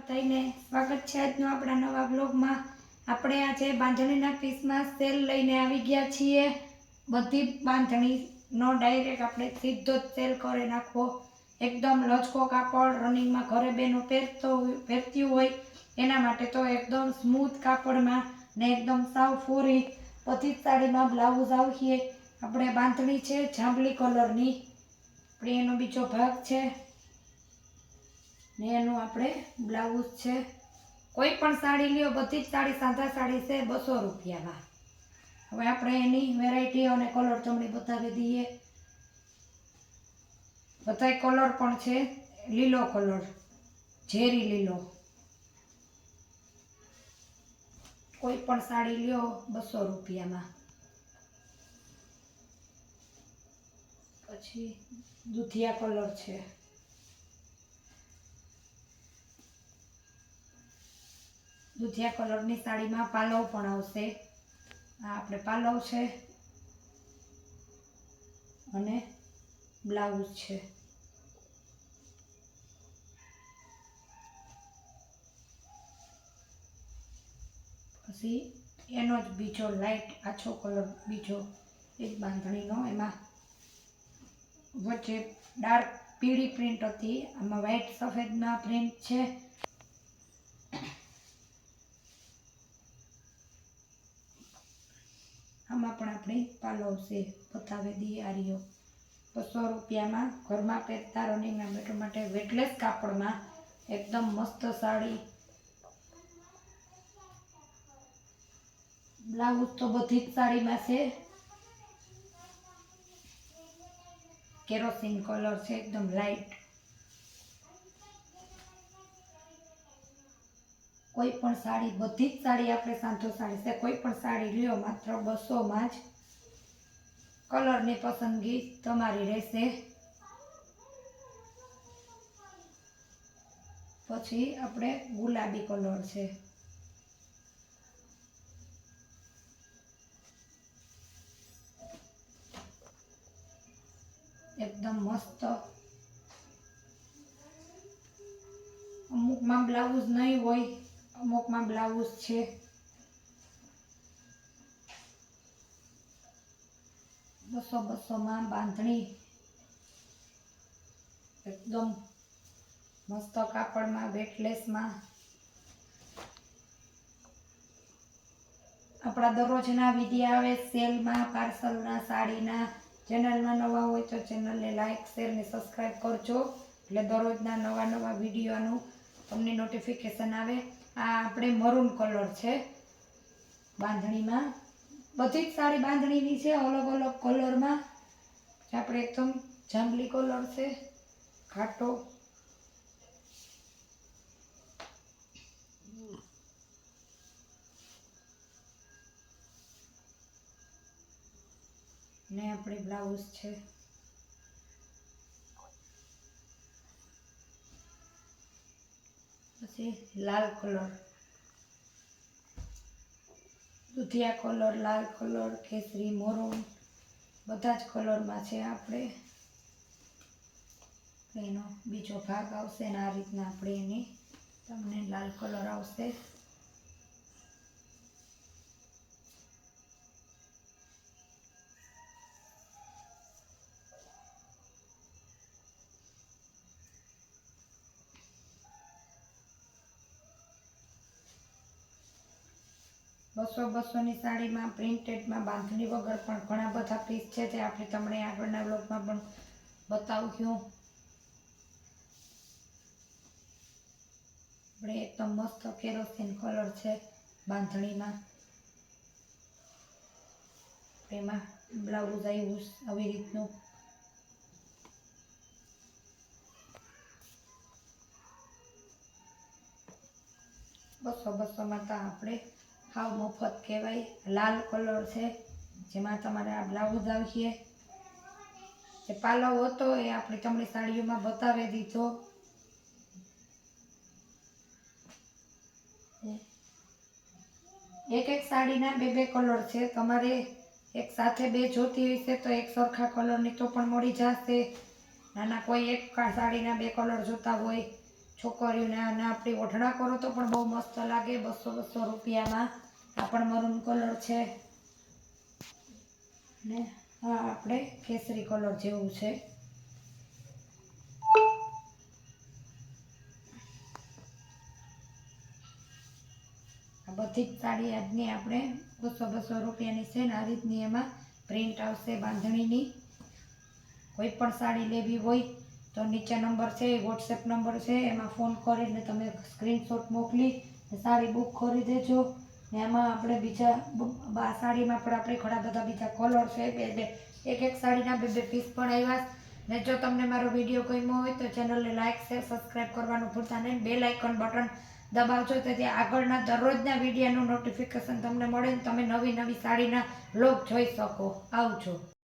બધાને સ્વાગત છે આજનો આપણા નવા બ્લોગમાં આપણે આજે બાંધણીના પીસમાં સેલ લઈને આવી ગયા છીએ. બધી બાંધણીનો ડાયરેક્ટ આપણે સીધો જ સેલ કરી નાખવો. એકદમ લચકો કાપડ રનિંગમાં ઘરે બેનો પહેરતો પહેરતી હોય, એના માટે તો એકદમ સ્મૂથ કાપડમાં ને એકદમ સાવ ફોરી જ સાડીમાં બ્લાઉઝ આવીએ આપણે બાંધણી છે, જાંબલી કલરની આપણે એનો બીજો ભાગ છે. ને એનું આપણે બ્લાઉઝ છે. કોઈ પણ સાડી લ્યો, બધી જ સાડી સાદા સાડી છે, બસો રૂપિયામાં. હવે આપણે એની વેરાયટી અને કલર તમને બતાવી દઈએ. બધાય કલર પણ છે, લીલો કલર ઝેરી લીલો. કોઈ પણ સાડી લ્યો, બસો રૂપિયામાં. પછી દૂધિયા કલર છે. દૂધિયા કલરની સાડીમાં પાલવ પણ આવશે. આ આપણે પાલવ છે અને બ્લાઉઝ છે. પછી એનો જ બીજો લાઈટ આછો કલર બીજો એક બાંધણીનો, એમાં વચ્ચે ડાર્ક પીળી પ્રિન્ટ હતી. આમાં વ્હાઈટ સફેદમાં પ્રિન્ટ છે આમાં પણ આપણે પાલવ છે બતાવી દઈએ બસો રૂપિયામાં ઘરમાં પહેરતા રનિંગના બેટો માટે વેટલેસ કાપડમાં એકદમ મસ્ત સાડી. બ્લાઉઝ તો બધી જ સાડીમાં છે. કેરોસીન કલર છે, એકદમ લાઇટ કોઈ પણ સાડી, બધી જ સાડી આપણે સાંધો સાડી છે. કોઈ પણ સાડી લ્યો, માત્ર બસોમાં જ કલરની પસંદગી તમારી રહેશે. પછી આપણે ગુલાબી કલર છે. એકદમ મસ્ત. અમુકમાં બ્લાઉઝ નહીં હોય, અમુકમાં બ્લાઉઝ છે. બસો બસોમાં બાંધણી. એકદમ મસ્ત કાપડમાં વેટલેસમાં આપણા દરરોજના વિધિ આવે, સેલમાં, પાર્સલના, સાડીના. ચેનલમાં નવા હોય તો ચેનલને લાઇક શેર ને સબસ્ક્રાઈબ કરજો. એટલે દરરોજના નવા નવા વિડીયોનું તમને નોટિફિકેશન આવે. આ આપણે મરૂન કલર છે, બાંધણીમાં. બધી જ સાડી બાંધણીની છે, અલગ અલગ કલરમાં. આપણે એકદમ જાંબલી કલર છે, ખાટો. ને આપણે બ્લાઉઝ છે. પછી લાલ કલર. દૂધિયા કલર, લાલ કલર, કેસરી મોરું બધા જ કલરમાં છે આપણે. એનો બીજો ભાગ આવશે ને આ રીતના આપણે એની તમને લાલ કલર આવશે. બસો બસોની સાડીમાં પ્રિન્ટેડમાં બાંધણી વગર પણ ઘણા બધા પીસ છે જે આપણે તમને આગળના બ્લોગમાં પણ બતાવ્યું આપણે એકદમ મસ્ત કેરોસીન કલર છે બાંધણીમાં. એમાં બ્લાઉઝ આવ્યું આવી રીતનું. બસો બસોમાં તો આપણે હાવ મફત કહેવાય. લાલ કલર છે, જેમાં તમારે આ બ્લાઉઝ આવશે. જે પાલવ હતો એ આપણી ચમડી સાડીઓમાં બતાવી દીધો. એક એક સાડીના બે બે કલર છે. તમારે એક સાથે બે જોતી હશે તો એક સરખા કલરની તો પણ મળી જશે. નાના કોઈ એક સાડીના બે કલર જોતા હોય છોકરીઓને અને આપણી ઓઢણા કરો તો પણ બહુ મસ્ત લાગે. બસો બસો રૂપિયામાં આ પણ મરૂન કલર છે. ને આ આપણે કેસરી કલર જેવું છે. આ બધી જ સાડી આજની આપણે બસો બસો રૂપિયાની છે ને આ રીતની એમાં પ્રિન્ટ આવશે બાંધણીની. કોઈ પણ સાડી લેવી હોય તો નીચે નંબર છે એ વોટ્સએપ નંબર છે, એમાં ફોન કરીને તમે સ્ક્રીનશોટ મોકલી સાડી બુક કરી દેજો. ને એમાં આપણે બીજા આ સાડીમાં પણ આપણે ઘણા બધા બીજા કલર છે, બે બે, એક એક સાડીના બે બે પીસ પણ આવ્યા ને જો તમને મારો વીડિયો ગમ્યો હોય તો ચેનલને લાઇક શેર સબસ્ક્રાઈબ કરવાનું ભૂલતા નહીં. બે લાઇકન બટન દબાવજો, તેથી આગળના દરરોજના વિડીયોનું નોટિફિકેશન તમને મળે ને તમે નવી નવી સાડીના લોક જોઈ શકો. આવજો.